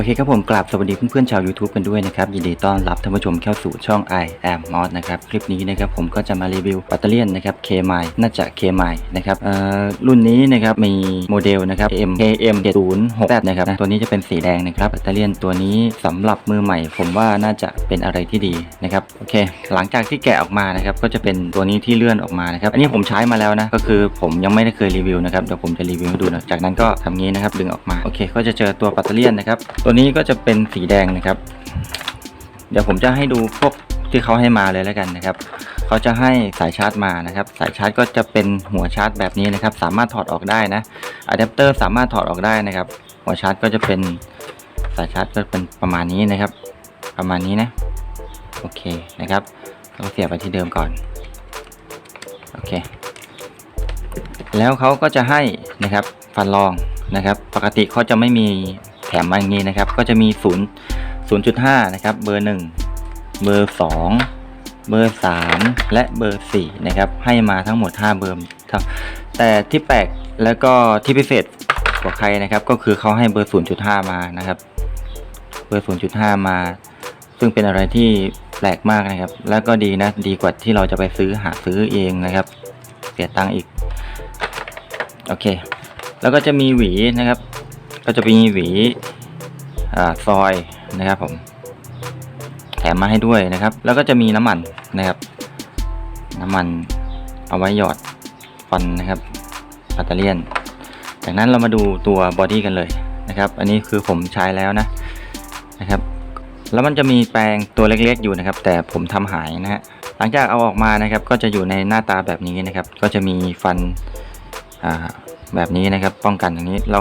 โอเคครับผมกราบสวัสดีเพื่อนๆชาว YouTube กันด้วยนะครับ ยินดีต้อนรับท่านผู้ชมเข้าสู่ช่อง I am Mod นะครับ คลิปนี้นะครับผมก็จะมารีวิวแบตเตอรี่ยนนะครับ k m i น่าจะ k m i นะครับรุ่นนี้นะครับมีโมเดลนะครับ M KM 706นะครับนะตัวนี้จะเป็นสีแดงนะครับแบตเตอรี่ยนตัวนี้สำหรับมือใหม่ ผมว่าน่าจะเป็นอะไรที่ดีนะครับโอเค หลังจากที่แกะออกมานะครับก็จะเป็นตัวนี้ที่เลื่อนออกมานะครับอันนี้ผมใช้มาแล้วนะก็คือผมยังไม่ได้เคยรีวิวนะครับเดี๋ยวผมจะรีวิวให้ดูนะจากนั้นก็ทำงี้นะครับดึงออกมาโอเค ก็จะเจอตัวแบตเตอรี่นนะครับตัวนี้ก็จะเป็นสีแดงนะครับ เดี๋ยวผมจะให้ดูพวกที่เขาให้มาเลยแล้วกันนะครับ เขาจะให้สายชาร์จมานะครับ สายชาร์จก็จะเป็นหัวชาร์จแบบนี้นะครับ สามารถถอดออกได้นะอะแดปเตอร์สามารถถอดออกได้นะครับ หัวชาร์จก็จะเป็นสายชาร์จก็เป็นประมาณนี้นะครับ ประมาณนี้นะ โอเคนะครับเราเสียบไปที่เดิมก่อน โอเค แล้วเขาก็จะให้นะครับ ฟันรองนะครับ ปกติเขาจะไม่มี แถมมาอย่างนี้นะครับ ก็จะมี 0 0.5 นะครับ เบอร์ 1 เบอร์ 2 เบอร์ 3 และเบอร์ 4 นะครับ ให้มาทั้งหมด 5 เบอร์ครับแต่ที่แปลกแล้วก็ที่พิเศษกว่าใครนะครับ ก็คือเขาให้เบอร์ 0.5 มานะครับ เบอร์ 0.5 มา ซึ่งเป็นอะไรที่แปลกมากนะครับ แล้วก็ดีนะ ดีกว่าที่เราจะไปซื้อหาซื้อเองนะครับ เสียตังค์อีก โอเค แล้วก็จะมีหวีนะครับ ก็จะมีหวีอ่าซอยนะครับผม แถมมาให้ด้วยนะครับ แล้วก็จะมีน้ำมันนะครับ น้ำมันเอาไว้หยอดฟันนะครับแบตเตอรี่ยนจากนั้นเรามาดูตัวบอดี้กันเลยนะครับ อันนี้คือผมใช้แล้วนะนะครับ แล้วมันจะมีแปรงตัวเล็กๆอยู่นะครับ แต่ผมทำหายนะฮะหลังจากเอาออกมานะครับ ก็จะอยู่ในหน้าตาแบบนี้นะครับ ก็จะมีฟันอ่าแบบนี้นะครับ ป้องกันอย่างนี้เรา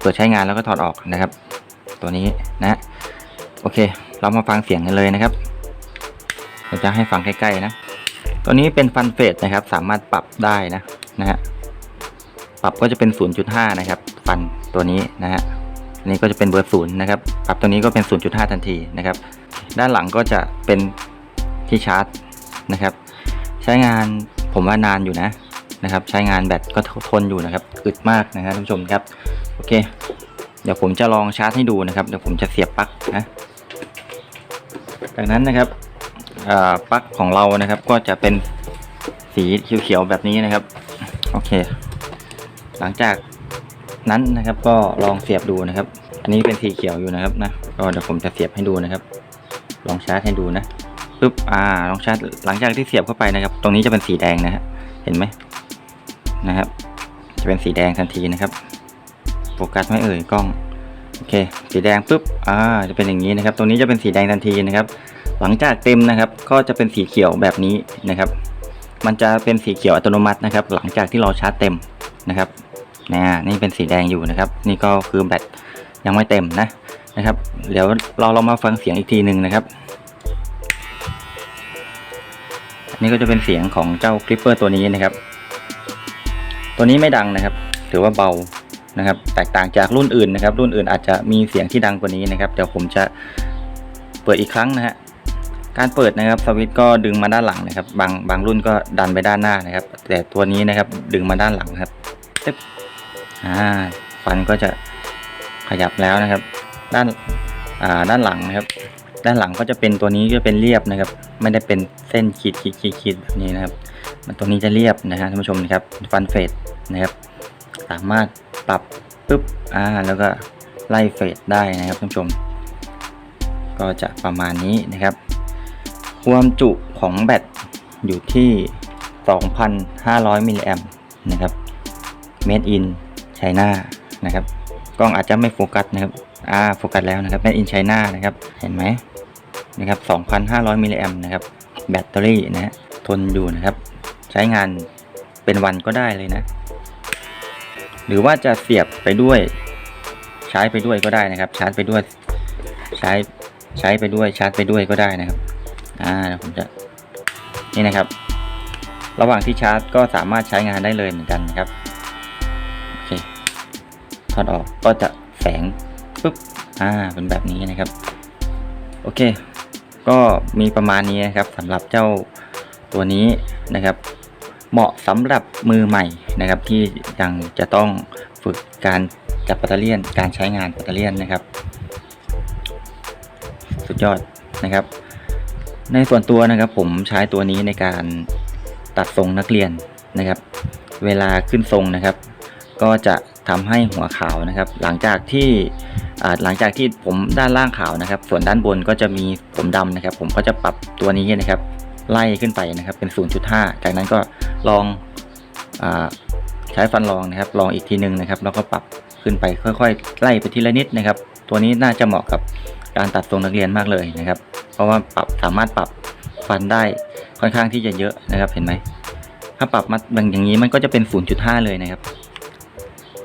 เปิดใช้งานแล้วก็ถอดออกนะครับ ตัวนี้นะโอเค เรามาฟังเสียงกันเลยนะครับเราจะให้ฟังใกล้ๆนะ ตัวนี้เป็นฟันเฟดนะครับ สามารถปรับได้นะนะฮะปรับก็จะเป็น 0.5 นะครับ ฟันตัวนี้นะฮะอันนี้ก็จะเป็นเบอร์ศูนย์นะครับ ปรับตัวนี้ก็เป็น 0.5 ทันทีนะครับ ด้านหลังก็จะเป็นที่ชาร์จนะครับ ใช้งานผมว่านานอยู่นะนะครับ ใช้งานแบตก็ทนอยู่นะครับอึดมากนะครับท่านผู้ชมครับ โอเค เดี๋ยวผมจะลองชาร์จให้ดูนะครับ เดี๋ยวผมจะเสียบปลั๊กนะ จากนั้นนะครับปลั๊กของเรานะครับก็จะเป็นสีเขียวๆแบบนี้นะครับ โอเค หลังจากนั้นนะครับก็ลองเสียบดูนะครับ อันนี้เป็นสีเขียวอยู่นะครับนะก็เดี๋ยวผมจะเสียบให้ดูนะครับ ลองชาร์จให้ดูนะปึ๊บอ่าลองชาร์จหลังจากที่เสียบเข้าไปนะครับ ตรงนี้จะเป็นสีแดงนะฮะเห็นไหมนะครับ จะเป็นสีแดงทันทีนะครับ โฟกัสไม่เอ่ยกล้องโอเค สีแดงปุ๊บอ่าจะเป็นอย่างนี้นะครับ ตรงนี้จะเป็นสีแดงทันทีนะครับ หลังจากเต็มนะครับก็จะเป็นสีเขียวแบบนี้นะครับ มันจะเป็นสีเขียวอัตโนมัตินะครับ หลังจากที่เราชาร์จเต็มนะครับนะนี่เป็นสีแดงอยู่นะครับ นี่ก็คือแบตยังไม่เต็มนะนะครับ เดี๋ยวเราเรามาฟังเสียงอีกทีหนึ่งนะครับนี่ก็จะเป็นเสียงของเจ้าคลิปเปอร์ตัวนี้นะครับ ตัวนี้ไม่ดังนะครับ ถือว่าเบา นะครับ แตกต่างจากรุ่นอื่นนะครับ รุ่นอื่นอาจจะมีเสียงที่ดังกว่านี้นะครับ เดี๋ยวผมจะเปิดอีกครั้งนะฮะการเปิดนะครับสวิตก็ดึงมาด้านหลังนะครับ บางบางรุ่นก็ดันไปด้านหน้านะครับ แต่ตัวนี้นะครับดึงมาด้านหลังครับตึ๊บอ่าฟันก็จะขยับแล้วนะครับ ด้านอ่าด้านหลังนะครับ ด้านหลังก็จะเป็นตัวนี้ก็เป็นเรียบนะครับ ไม่ได้เป็นเส้นขีดขีดขีดขีดแบบนี้นะครับ มันตัวนี้จะเรียบนะฮะท่านผู้ชมนะครับฟันเฟดนะครับ สามารถ ปรับปุ๊บอ่าแล้วก็ไล่เฟดได้นะครับท่านผู้ชม ก็จะประมาณนี้นะครับ ความจุของแบตอยู่ที่ 2,500 มิลลิแอมนะครับ Made in China นะครับกล้องอาจจะไม่โฟกัสนะครับอ่าโฟกัสแล้วนะครับ Made in China นะครับเห็นไหมนะครับ 2,500 มิลลิแอมนะครับแบตเตอรี่นะฮะทนอยู่นะครับ ใช้งานเป็นวันก็ได้เลยนะ หรือว่าจะเสียบไปด้วย ใช้ไปด้วยก็ได้นะครับ ชาร์จไปด้วย ใช้ใช้ไปด้วยชาร์จไปด้วยก็ได้นะครับ อ่าผมจะนี่นะครับ ระหว่างที่ชาร์จก็สามารถใช้งานได้เลยเหมือนกันนะครับโอเคถอดออกก็จะแสงปุ๊บอ่าเป็นแบบนี้นะครับ โอเค ก็มีประมาณนี้นะครับสำหรับเจ้าตัวนี้นะครับ เหมาะสำหรับมือใหม่นะครับที่ยังจะต้องฝึกการจับแบตเตอรี่ยน การใช้งานแบตเตอรี่ยนนะครับ สุดยอดนะครับ ในส่วนตัวนะครับผมใช้ตัวนี้ในการตัดทรงนักเรียนนะครับ เวลาขึ้นทรงนะครับ ก็จะทำให้หัวขาวนะครับ หลังจากที่หลังจากที่ผมด้านล่างขาวนะครับ ส่วนด้านบนก็จะมีผมดำนะครับ ผมก็จะปรับตัวนี้นะครับ ไล่ขึ้นไปนะครับเป็น 0.5 จากนั้นก็ลองอใช้ฟันรองนะครับ ลองอีกทีหนึ่งนะครับ แล้วก็ปรับขึ้นไปค่อย ๆ ไล่ไปทีละนิดนะครับ ตัวนี้น่าจะเหมาะกับการตัดทรงนักเรียนมากเลยนะครับ เพราะว่าปรับสามารถปรับฟันได้ค่อนข้างที่จะเยอะนะครับเห็นไหมถ้าปรับมาอย่างนี้มันก็จะเป็น 0.5 เลยนะครับ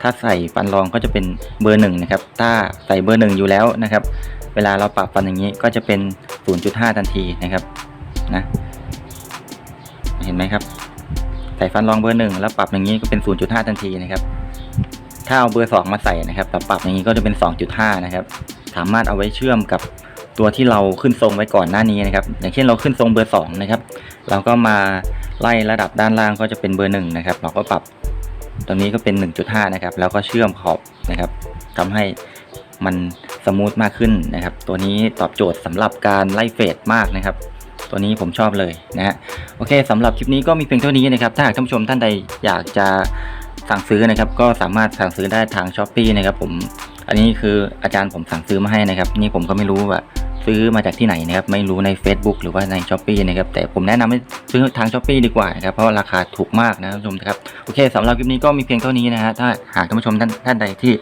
ถ้าใส่ฟันรองก็จะเป็นเบอร์หนึ่งนะครับ ถ้าใส่เบอร์หนึ่งอยู่แล้วนะครับ เวลาเราปรับฟันอย่างนี้ก็จะเป็น 0.5 ทันทีนะครับนะ เห็นไหมครับใส่ฟันรองเบอร์หนึ่งแล้วปรับอย่างนี้ก็เป็น 0.5 ทันทีนะครับ ถ้าเอาเบอร์ 2 มาใส่นะครับแต่ปรับอย่างนี้ก็จะเป็น 2.5 นะครับ สามารถเอาไว้เชื่อมกับตัวที่เราขึ้นทรงไว้ก่อนหน้านี้นะครับ อย่างเช่นเราขึ้นทรงเบอร์ 2 นะครับ เราก็มาไล่ระดับด้านล่างก็จะเป็นเบอร์หนึ่งนะครับ เราก็ปรับตรงนี้ก็เป็น 1.5 นะครับ แล้วก็เชื่อมขอบนะครับทำให้มันสมูทมากขึ้นนะครับ ตัวนี้ตอบโจทย์สำหรับการไล่เฟดมากนะครับ ตัวนี้ผมชอบเลยนะฮะโอเคสำหรับคลิปนี้ก็มีเพียงเท่านี้นะครับถ้าหากท่านผู้ชมท่านใดอยากจะสั่งซื้อนะครับก็สามารถสั่งซื้อได้ทางช้อปปีนะครับผมอันนี้คืออาจารย์ผมสั่งซื้อมาให้นะครับ นี่ผมก็ไม่รู้ว่าซื้อมาจากที่ไหนนะครับไม่รู้ใน Facebook หรือว่าใน s h อ p e e นะครับแต่ผมแนะนำให้ซื้อทาง s h อ p e e ดีกว่านะครับเพราะราคาถูกมากนะท่านผู้ชมครับโอเคสำหรับคลิปนี้ก็มีเพียงเท่านี้นะฮะถ้าหากท่านผู้ชมท่านท่านใดที่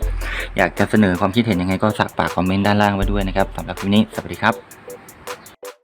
อยากจะเสนอความคิดเห็นยังไงก็ฝากฝากคอมเมนต์ด้านล่างไว้ด้วยนะครับสำหรับคลิปนี้สวัสดีครับ